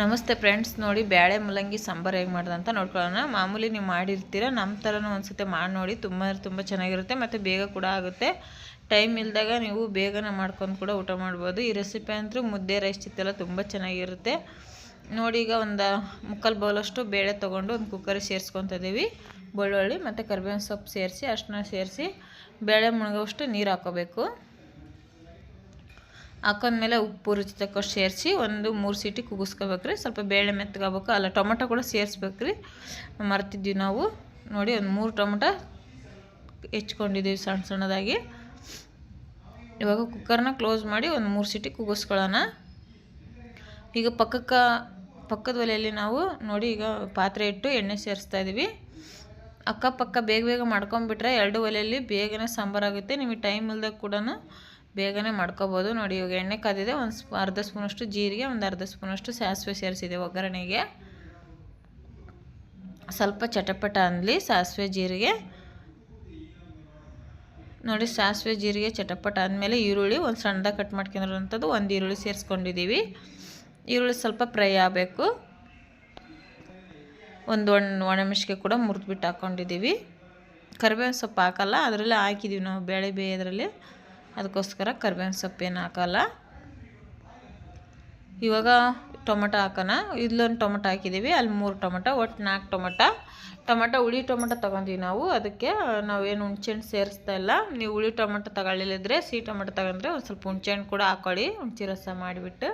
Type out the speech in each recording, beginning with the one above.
ನಮಸ್ತೆ ಫ್ರೆಂಡ್ಸ್ ನೋಡಿ ಬ್ಯಾಳೆ ಮೂಲಂಗಿ ಸಾಂಬಾರು ಹೇಗೆ ಮಾಡ್ದೆ ಅಂತ ನೋಡ್ಕೊಳ್ಳೋಣ. ಮಾಮೂಲಿ ನೀವು ಮಾಡಿರ್ತೀರ ನಮ್ಮ ಥರನೂ ಅನಿಸುತ್ತೆ ಮಾಡಿ ನೋಡಿ, ತುಂಬ ತುಂಬ ಚೆನ್ನಾಗಿರುತ್ತೆ ಮತ್ತು ಬೇಗ ಕೂಡ ಆಗುತ್ತೆ. ಟೈಮ್ ಇಲ್ಲದಾಗ ನೀವು ಬೇಗನೆ ಮಾಡ್ಕೊಂಡು ಕೂಡ ಊಟ ಮಾಡ್ಬೋದು. ಈ ರೆಸಿಪಿ ಅಂತೂ ಮುದ್ದೆ ರೈಸ್ ಚಿತ್ತೆಲ್ಲ ತುಂಬ ಚೆನ್ನಾಗಿರುತ್ತೆ. ನೋಡಿ ಈಗ ಒಂದು ಮುಕ್ಕಲ್ ಬೌಲಷ್ಟು ಬೇಳೆ ತೊಗೊಂಡು ಒಂದು ಕುಕ್ಕರ್ ಸೇರಿಸ್ಕೊತ ಇದ್ದೀವಿ ಬೆಳ್ಳುಳ್ಳಿ ಮತ್ತು ಕರಿಬೇವಿನ ಸೊಪ್ಪು ಸೇರಿಸಿ ಅಷ್ಟನ್ನ ಸೇರಿಸಿ ಬೇಳೆ ಮುಳುಗೋಷ್ಟು ನೀರು ಹಾಕೋಬೇಕು. ಹಾಕೊಂಡ್ಮೇಲೆ ಉಪ್ಪು, ರುಚಿ ತಕ್ಕಷ್ಟು ಸೇರಿಸಿ ಒಂದು ಮೂರು ಸೀಟಿ ಕುಗಿಸ್ಕೋಬೇಕ್ರಿ ಸ್ವಲ್ಪ ಬೇಳೆ ಮೆತ್ತಗಬೇಕು ಅಲ್ಲ, ಟೊಮೊಟೊ ಕೂಡ ಸೇರಿಸ್ಬೇಕ್ರಿ ಮರ್ತಿದ್ವಿ ನಾವು. ನೋಡಿ, ಒಂದು ಮೂರು ಟೊಮೊಟೊ ಹೆಚ್ಕೊಂಡಿದ್ದೀವಿ ಸಣ್ಣ ಸಣ್ಣದಾಗಿ. ಇವಾಗ ಕುಕ್ಕರ್ನ ಕ್ಲೋಸ್ ಮಾಡಿ ಒಂದು ಮೂರು ಸೀಟಿ ಕುಗಿಸ್ಕೊಳ್ಳೋಣ ಈಗ ಪಕ್ಕಕ್ಕೆ, ಪಕ್ಕದ ಒಲೆಯಲ್ಲಿ ನಾವು ನೋಡಿ, ಈಗ ಪಾತ್ರೆ ಇಟ್ಟು ಎಣ್ಣೆ ಸೇರಿಸ್ತಾ ಇದ್ದೀವಿ ಅಕ್ಕಪಕ್ಕ ಬೇಗ ಬೇಗ ಮಾಡ್ಕೊಂಬಿಟ್ರೆ ಎರಡು ಒಲೆಯಲ್ಲಿ ಬೇಗನೆ ಸಾಂಬಾರಾಗುತ್ತೆ. ನಿಮಗೆ ಟೈಮ್ ಇಲ್ಲದಾಗ ಕೂಡ ಬೇಗನೆ ಮಾಡ್ಕೋಬೋದು. ನೋಡಿ, ಇವಾಗ ಎಣ್ಣೆ ಕಾದಿದೆ. ಒಂದು ಸ್ಪ, ಅರ್ಧ ಸ್ಪೂನಷ್ಟು ಜೀರಿಗೆ, ಒಂದು ಅರ್ಧ ಸ್ಪೂನಷ್ಟು ಸಾಸಿವೆ ಸೇರಿಸಿದೆ ಒಗ್ಗರಣೆಗೆ. ಸ್ವಲ್ಪ ಚಟಪಟ ಅನ್ನಲಿ ಸಾಸಿವೆ, ಜೀರಿಗೆ. ನೋಡಿ, ಸಾಸಿವೆ, ಜೀರಿಗೆ, ಚಟಪಟ ಅಂದಮೇಲೆ ಈರುಳ್ಳಿ ಒಂದು ಸಣ್ಣದ ಕಟ್ ಮಾಡ್ಕೊಂಡಿರೋಂಥದ್ದು ಒಂದು ಈರುಳ್ಳಿ ಸೇರಿಸ್ಕೊಂಡಿದ್ದೀವಿ ಈರುಳ್ಳಿ ಸ್ವಲ್ಪ ಫ್ರೈ ಆಗಬೇಕು. ಒಂದು ಒಣ ಒಣಮೆಣ್ಸಿಗೆ ಕೂಡ ಮುರಿದ್ಬಿಟ್ಟು ಹಾಕ್ಕೊಂಡಿದ್ದೀವಿ ಕರಿಬೇವು ಸೊಪ್ಪು ಹಾಕಲ್ಲ, ಅದರಲ್ಲೇ ಹಾಕಿದ್ದೀವಿ ನಾವು ಬೇಳೆ ಬೇಯೋದ್ರಲ್ಲಿ. ಅದಕ್ಕೋಸ್ಕರ ಕರ್ಬೇವಿನ ಸೊಪ್ಪೇನು ಹಾಕಲ್ಲ. ಇವಾಗ ಟೊಮೊಟೊ ಹಾಕೋಣ. ಇಲ್ಲೊಂದು ಟೊಮೊಟೊ ಹಾಕಿದ್ದೀವಿ ಅಲ್ಲಿ ಮೂರು ಟೊಮೊಟೊ ಒಟ್ಟು ನಾಲ್ಕು ಟೊಮೊಟೊ. ಟೊಮೊಟೊ, ಹುಳಿ ಟೊಮೊಟೊ ತೊಗೊಂಡಿವಿ ನಾವು. ಅದಕ್ಕೆ ನಾವೇನು ಹುಣ್ಸೆಹಣ್ಣು ಸೇರಿಸ್ತಾ ಇಲ್ಲ. ನೀವು ಹುಳಿ ಟೊಮೊಟೊ ತಗೊಳ್ಳಿಲ್ಲದ್ರೆ, ಸಿಹಿ ಟೊಮೊಟೊ ತಗೊಂಡ್ರೆ ಒಂದು ಸ್ವಲ್ಪ ಹುಣ್ಸೆಹಣ್ಣು ಕೂಡ ಹಾಕೊಳ್ಳಿ. ಹುಣ್ಚಿ ರಸ ಮಾಡಿಬಿಟ್ಟು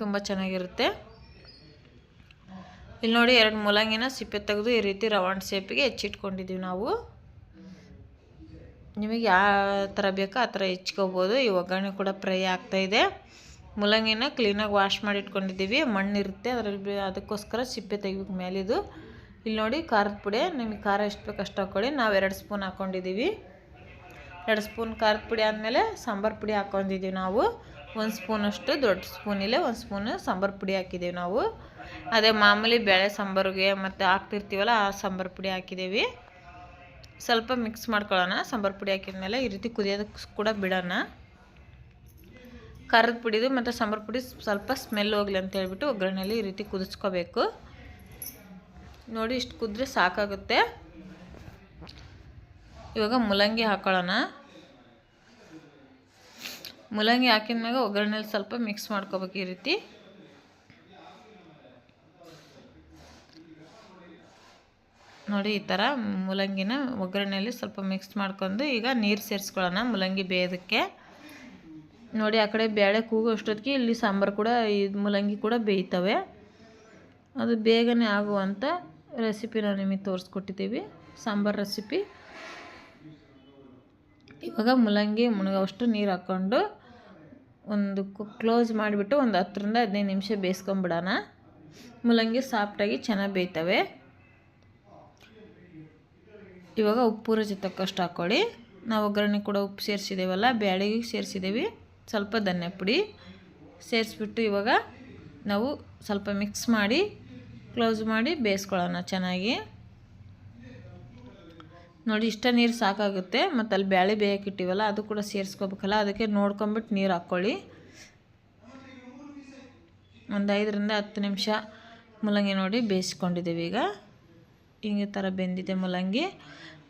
ತುಂಬ ಚೆನ್ನಾಗಿರುತ್ತೆ. ಇಲ್ಲಿ ನೋಡಿ ಎರಡು ಮೂಲಂಗಿನ ಸಿಪ್ಪೆ ತೆಗೆದು ಈ ರೀತಿ ರವಾಂಡ್ ಶೇಪಿಗೆ ಹೆಚ್ಚಿಟ್ಕೊಂಡಿದ್ದೀವಿ ನಾವು. ನಿಮಗೆ ಯಾವ ಥರ ಬೇಕೋ ಆ ಥರ ಹೆಚ್ಕೋಬೋದು. ಈ ಒಗ್ಗರಣೆ ಕೂಡ ಫ್ರೈ ಆಗ್ತಾಯಿದೆ ಮೂಲಂಗಿನ ಕ್ಲೀನಾಗಿ ವಾಶ್ ಮಾಡಿ ಇಟ್ಕೊಂಡಿದ್ದೀವಿ ಮಣ್ಣಿರುತ್ತೆ. ಅದರಲ್ಲಿ ಅದಕ್ಕೋಸ್ಕರ ಸಿಪ್ಪೆ ತೆಗಿಬೇಕು ಮೇಲಿದು. ಇಲ್ಲಿ ನೋಡಿ ಖಾರದ ಪುಡಿ. ನಿಮಗೆ ಖಾರ ಎಷ್ಟು ಬೇಕು ಅಷ್ಟು ಹಾಕ್ಕೊಳ್ಳಿ ನಾವು ಎರಡು ಸ್ಪೂನ್ ಹಾಕ್ಕೊಂಡಿದ್ದೀವಿ ಎರಡು ಸ್ಪೂನ್ ಖಾರದ ಪುಡಿ ಆದಮೇಲೆ ಸಾಂಬಾರು ಪುಡಿ ಹಾಕ್ಕೊಂಡಿದ್ದೀವಿ ನಾವು. ಒಂದು ಸ್ಪೂನಷ್ಟು ದೊಡ್ಡ ಸ್ಪೂನಿಲೆ ಒಂದು ಸ್ಪೂನು ಸಾಂಬಾರು ಪುಡಿ ಹಾಕಿದ್ದೀವಿ ನಾವು. ಅದೇ ಮಾಮೂಲಿ ಬೇಳೆ ಸಾಂಬಾರಿಗೆ ಮತ್ತು ಹಾಕ್ತಿರ್ತೀವಲ್ಲ, ಆ ಸಾಂಬಾರು ಪುಡಿ ಹಾಕಿದ್ದೀವಿ. ಸ್ವಲ್ಪ ಮಿಕ್ಸ್ ಮಾಡ್ಕೊಳ್ಳೋಣ. ಸಾಂಬಾರು ಪುಡಿ ಹಾಕಿದ್ಮೇಲೆ ಈ ರೀತಿ ಕುದಿಯೋದಕ್ಕೆ ಕೂಡ ಬಿಡೋಣ. ಖಾರದ ಪುಡಿದು ಮತ್ತು ಸಾಂಬಾರು ಪುಡಿ ಸ್ವಲ್ಪ ಸ್ಮೆಲ್ ಹೋಗ್ಲಿ ಅಂತ ಹೇಳ್ಬಿಟ್ಟು ಒಗ್ಗರಣೆಯಲ್ಲಿ ಈ ರೀತಿ ಕುದಿಸ್ಕೋಬೇಕು. ನೋಡಿ ಇಷ್ಟು ಕುದ್ರೆ ಸಾಕಾಗುತ್ತೆ. ಇವಾಗ ಮೂಲಂಗಿ ಹಾಕೊಳ್ಳೋಣ. ಮೂಲಂಗಿ ಹಾಕಿದ್ಮೇಲೆ ಒಗ್ಗರಣೆಯಲ್ಲಿ ಸ್ವಲ್ಪ ಮಿಕ್ಸ್ ಮಾಡ್ಕೋಬೇಕು ಈ ರೀತಿ. ನೋಡಿ ಈ ಥರ ಮೂಲಂಗಿನ ಒಗ್ಗರಣೆಯಲ್ಲಿ ಸ್ವಲ್ಪ ಮಿಕ್ಸ್ ಮಾಡ್ಕೊಂಡು ಈಗ ನೀರು ಸೇರಿಸ್ಕೊಳ್ಳೋಣ ಮೂಲಂಗಿ ಬೇಯೋದಕ್ಕೆ. ನೋಡಿ ಆ ಕಡೆ ಬೇಳೆ ಕೂಗೋ ಅಷ್ಟೊತ್ತಿಗೆ ಇಲ್ಲಿ ಸಾಂಬಾರು ಕೂಡ ಇದು ಮೂಲಂಗಿ ಕೂಡ ಬೇಯ್ತವೆ. ಅದು ಬೇಗನೆ ಆಗುವಂಥ ರೆಸಿಪಿನ ನಿಮಗೆ ತೋರಿಸ್ಕೊಟ್ಟಿದ್ದೀವಿ, ಸಾಂಬಾರು ರೆಸಿಪಿ ಇವಾಗ ಮೂಲಂಗಿ ಮುಣಗೋಷ್ಟು ನೀರು ಹಾಕ್ಕೊಂಡು ಒಂದು ಕ್ಲೋಸ್ ಮಾಡಿಬಿಟ್ಟು ಒಂದು ಹತ್ತರಿಂದ ಹದಿನೈದು ನಿಮಿಷ ಬೇಯಿಸ್ಕೊಂಬಿಡೋಣ ಮೂಲಂಗಿ ಸಾಫ್ಟಾಗಿ ಚೆನ್ನಾಗಿ ಬೇಯ್ತವೆ. ಇವಾಗ ಉಪ್ಪು ರುಚಿ ತಕ್ಕಷ್ಟು ಹಾಕ್ಕೊಳ್ಳಿ ನಾವು ಒಗ್ಗರಣೆ ಕೂಡ ಉಪ್ಪು ಸೇರಿಸಿದ್ದೇವಲ್ಲ ಬ್ಯಾಳಿಗೆ ಸೇರಿಸಿದ್ದೀವಿ ಸ್ವಲ್ಪ ಧನ್ಯ ಪುಡಿ ಸೇರಿಸ್ಬಿಟ್ಟು ಇವಾಗ ನಾವು ಸ್ವಲ್ಪ ಮಿಕ್ಸ್ ಮಾಡಿ ಕ್ಲೋಸ್ ಮಾಡಿ ಬೇಯಿಸ್ಕೊಳ್ಳೋಣ ಚೆನ್ನಾಗಿ. ನೋಡಿ, ಇಷ್ಟ ನೀರು ಸಾಕಾಗುತ್ತೆ. ಮತ್ತು ಅಲ್ಲಿ ಬ್ಯಾಳೆ ಬೇಯಕ್ಕಿಟ್ಟಿವಲ್ಲ ಅದು ಕೂಡ ಸೇರಿಸ್ಕೋಬೇಕಲ್ಲ, ಅದಕ್ಕೆ ನೋಡ್ಕೊಂಬಿಟ್ಟು ನೀರು ಹಾಕ್ಕೊಳ್ಳಿ ಒಂದು ಐದರಿಂದ ಹತ್ತು ನಿಮಿಷ ಮೂಲಂಗಿ ನೋಡಿ ಬೇಯಿಸ್ಕೊಂಡಿದ್ದೀವಿ ಈಗ. ಹಿಂಗೆ ಥರ ಬೆಂದಿದೆ ಮೂಲಂಗಿ.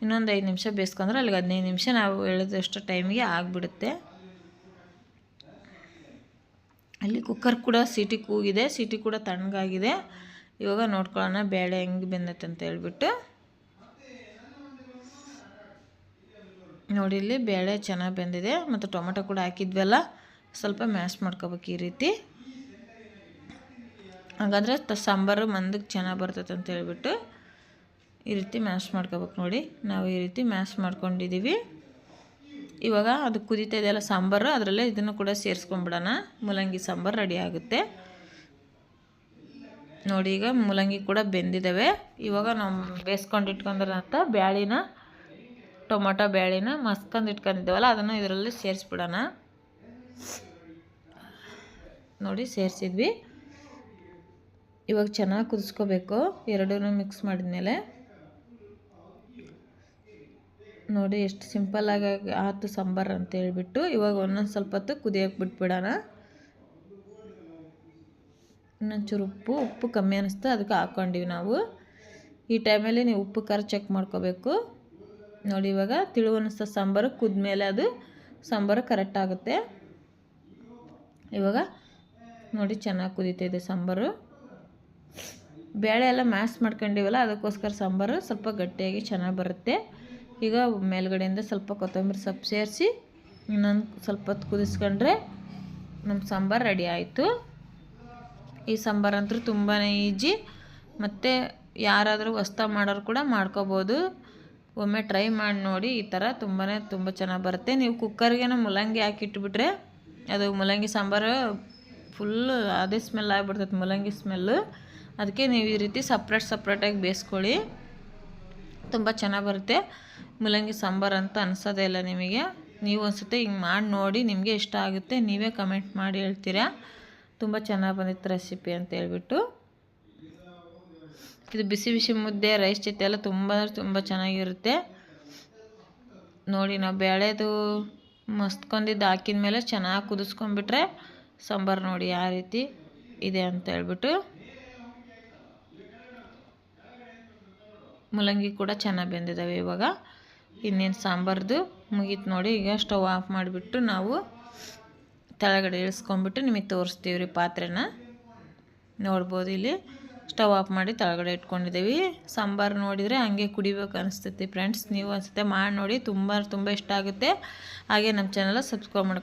ಇನ್ನೊಂದು ಐದು ನಿಮಿಷ ಬೇಯಿಸ್ಕೊಂಡ್ರೆ ಅಲ್ಲಿಗೆ ಹದಿನೈದು ನಿಮಿಷ ನಾವು ಹೇಳಿದಷ್ಟು ಟೈಮಿಗೆ ಆಗಿಬಿಡುತ್ತೆ. ಅಲ್ಲಿ ಕುಕ್ಕರ್ ಕೂಡ ಸೀಟಿ ಕೂಗಿದೆ, ಸೀಟಿ ಕೂಡ ತಣ್ಣಗಾಗಿದೆ. ಇವಾಗ ನೋಡ್ಕೊಳ್ಳೋಣ ಬೇಳೆ ಹೆಂಗೆ ಬೆಂದೈತೆ ಅಂತ ಹೇಳ್ಬಿಟ್ಟು. ನೋಡಿ ಇಲ್ಲಿ ಬೇಳೆ ಚೆನ್ನಾಗಿ ಬೆಂದಿದೆ, ಮತ್ತು ಟೊಮೆಟೊ ಕೂಡ ಹಾಕಿದ್ವಲ್ಲ, ಸ್ವಲ್ಪ ಮ್ಯಾಶ್ ಮಾಡ್ಕೋಬೇಕು ಈ ರೀತಿ. ಹಾಗಾದರೆ ಸಾಂಬಾರು ಮಂದಕ್ಕೆ ಚೆನ್ನಾಗಿ ಬರ್ತೈತೆ ಅಂತ ಹೇಳ್ಬಿಟ್ಟು ಈ ರೀತಿ ಮ್ಯಾಶ್ ಮಾಡ್ಕೋಬೇಕು ನೋಡಿ. ನಾವು ಈ ರೀತಿ ಮ್ಯಾಶ್ ಮಾಡ್ಕೊಂಡಿದ್ದೀವಿ. ಇವಾಗ ಅದು ಕುದೀತಾ ಇದೆಯಲ್ಲ ಸಾಂಬಾರು, ಅದರಲ್ಲೇ ಇದನ್ನು ಕೂಡ ಸೇರಿಸ್ಕೊಂಬಿಡೋಣ. ಮೂಲಂಗಿ ಸಾಂಬಾರು ರೆಡಿ ಆಗುತ್ತೆ. ನೋಡಿ, ಈಗ ಮೂಲಂಗಿ ಕೂಡ ಬೆಂದಿದ್ದಾವೆ. ಇವಾಗ ನಾವು ಬೇಯಿಸ್ಕೊಂಡು ಇಟ್ಕೊಂಡಿರೋಂಥ ಬ್ಯಾಳಿನ, ಟೊಮೊಟೊ ಬ್ಯಾಳಿನ ಮಸ್ಕೊಂಡು ಇಟ್ಕೊಂಡಿದ್ದೇವಲ್ಲ, ಅದನ್ನು ಇದರಲ್ಲಿ ಸೇರಿಸ್ಬಿಡೋಣ. ನೋಡಿ, ಸೇರಿಸಿದ್ವಿ. ಇವಾಗ ಚೆನ್ನಾಗಿ ಕುದಿಸ್ಕೋಬೇಕು. ಎರಡೂ ಮಿಕ್ಸ್ ಮಾಡಿದ್ಮೇಲೆ. ನೋಡಿ ಎಷ್ಟು ಸಿಂಪಲ್ಲಾಗಿ ಆಯ್ತು ಸಾಂಬಾರು ಅಂತ ಹೇಳ್ಬಿಟ್ಟು ಇವಾಗ ಒಂದೊಂದು ಸ್ವಲ್ಪ ಹೊತ್ತು ಕುದಿಯೋಕೆ ಬಿಟ್ಬಿಡೋಣ. ಇನ್ನೊಂಚೂರು ಉಪ್ಪು ಉಪ್ಪು ಕಮ್ಮಿ ಅನ್ನಿಸ್ತು ಅದಕ್ಕೆ ಹಾಕ್ಕೊಂಡಿವಿ ನಾವು. ಈ ಟೈಮಲ್ಲಿ ನೀವು ಉಪ್ಪು ಖಾರ ಚೆಕ್ ಮಾಡ್ಕೋಬೇಕು. ನೋಡಿ ಇವಾಗ ತಿಳು ಅನ್ನಿಸ್ತ ಸಾಂಬಾರು, ಕುದ್ಮೇಲೆ ಅದು ಸಾಂಬಾರು ಕರೆಕ್ಟ್ ಆಗುತ್ತೆ. ಇವಾಗ ನೋಡಿ ಚೆನ್ನಾಗಿ ಕುದೀತಿದೆ ಸಾಂಬಾರು. ಬೇಳೆ ಎಲ್ಲ ಮ್ಯಾಶ್ ಮಾಡ್ಕೊಂಡಿವಲ್ಲ, ಅದಕ್ಕೋಸ್ಕರ ಸಾಂಬಾರು ಸ್ವಲ್ಪ ಗಟ್ಟಿಯಾಗಿ ಚೆನ್ನಾಗಿ ಬರುತ್ತೆ. ಈಗ ಮೇಲ್ಗಡೆಯಿಂದ ಸ್ವಲ್ಪ ಕೊತ್ತಂಬರಿ ಸೊಪ್ಪು ಸೇರಿಸಿ, ಇನ್ನೊಂದು ಸ್ವಲ್ಪ ಹೊತ್ತು ಕುದಿಸ್ಕೊಂಡ್ರೆ ನಮ್ಮ ಸಾಂಬಾರು ರೆಡಿ ಆಯಿತು. ಈ ಸಾಂಬಾರಂತೂ ತುಂಬಾ ಈಜಿ. ಮತ್ತು ಯಾರಾದರೂ ಹೊಸ್ತ ಮಾಡೋರು ಕೂಡ ಮಾಡ್ಕೋಬೋದು. ಒಮ್ಮೆ ಟ್ರೈ ಮಾಡಿ ನೋಡಿ, ಈ ಥರ ತುಂಬಾ ತುಂಬ ಚೆನ್ನಾಗಿ ಬರುತ್ತೆ. ನೀವು ಕುಕ್ಕರ್ಗೆ ಮೂಲಂಗಿ ಹಾಕಿಟ್ಬಿಟ್ರೆ ಅದು ಮೂಲಂಗಿ ಸಾಂಬಾರು ಫುಲ್ಲು ಅದೇ ಸ್ಮೆಲ್ ಆಗಿಬಿಡ್ತೈತೆ, ಮೂಲಂಗಿ ಸ್ಮೆಲ್ಲು ಅದಕ್ಕೆ ನೀವು ಈ ರೀತಿ ಸಪ್ರೇಟ್ ಸಪ್ರೇಟಾಗಿ ಬೇಯಿಸ್ಕೊಳ್ಳಿ. ತುಂಬ ಚೆನ್ನಾಗಿ ಬರುತ್ತೆ. ಮೂಲಂಗಿ ಸಾಂಬಾರು ಅಂತ ಅನ್ಸೋದೇ ಇಲ್ಲ ನಿಮಗೆ. ನೀವು ಅನ್ಸುತ್ತೆ ಹಿಂಗೆ ಮಾಡಿ ನೋಡಿ ನಿಮಗೆ ಇಷ್ಟ ಆಗುತ್ತೆ, ನೀವೇ ಕಮೆಂಟ್ ಮಾಡಿ ಹೇಳ್ತೀರಾ? ತುಂಬ ಚೆನ್ನಾಗಿ ಬಂದಿತ್ತು ರೆಸಿಪಿ ಅಂತ ಹೇಳ್ಬಿಟ್ಟು. ಇದು ಬಿಸಿ ಬಿಸಿ ಮುದ್ದೆ ರೈಸ್ ಜೊತೆ ಎಲ್ಲ ತುಂಬ ತುಂಬ ಚೆನ್ನಾಗಿರುತ್ತೆ. ನೋಡಿ ನಾವು ಬೇಳೆದು ಮಸ್ತ್ಕೊಂಡಿದ್ದು ಹಾಕಿದ ಮೇಲೆ ಚೆನ್ನಾಗಿ ಕುದಿಸ್ಕೊಂಡ್ಬಿಟ್ರೆ ಸಾಂಬಾರು ನೋಡಿ ಯಾವ ರೀತಿ ಇದೆ ಅಂತ ಹೇಳ್ಬಿಟ್ಟು. ಮೂಲಂಗಿ ಕೂಡ ಚೆನ್ನಾಗಿ ಬೆಂದಿದ್ದಾವೆ ಇವಾಗ. ಇನ್ನೇನು ಸಾಂಬಾರ್ದು ಮುಗೀತು ನೋಡಿ, ಈಗ ಸ್ಟವ್ ಆಫ್ ಮಾಡಿಬಿಟ್ಟು ನಾವು ಕೆಳಗಡೆ ಇಳಿಸ್ಕೊಂಬಿಟ್ಟು ನಿಮಗೆ ತೋರಿಸ್ತೀವಿ ರೀ ಪಾತ್ರೆನ. ನೋಡ್ಬೋದು ಇಲ್ಲಿ ಸ್ಟವ್ ಆಫ್ ಮಾಡಿ ಕೆಳಗಡೆ ಇಟ್ಕೊಂಡಿದ್ದೀವಿ. ಸಾಂಬಾರು ನೋಡಿದರೆ ಹಂಗೆ ಕುಡಿಬೇಕು ಅನಿಸ್ತೈತಿ ಫ್ರೆಂಡ್ಸ್, ನೀವು ಅನ್ಸುತ್ತೆ. ಮಾಡಿ ನೋಡಿ, ತುಂಬ ತುಂಬ ಇಷ್ಟ ಆಗುತ್ತೆ. ಹಾಗೆ ನಮ್ಮ ಚಾನಲ್ ಸಬ್ಸ್ಕ್ರೈಬ್ ಮಾಡ್ಕೊ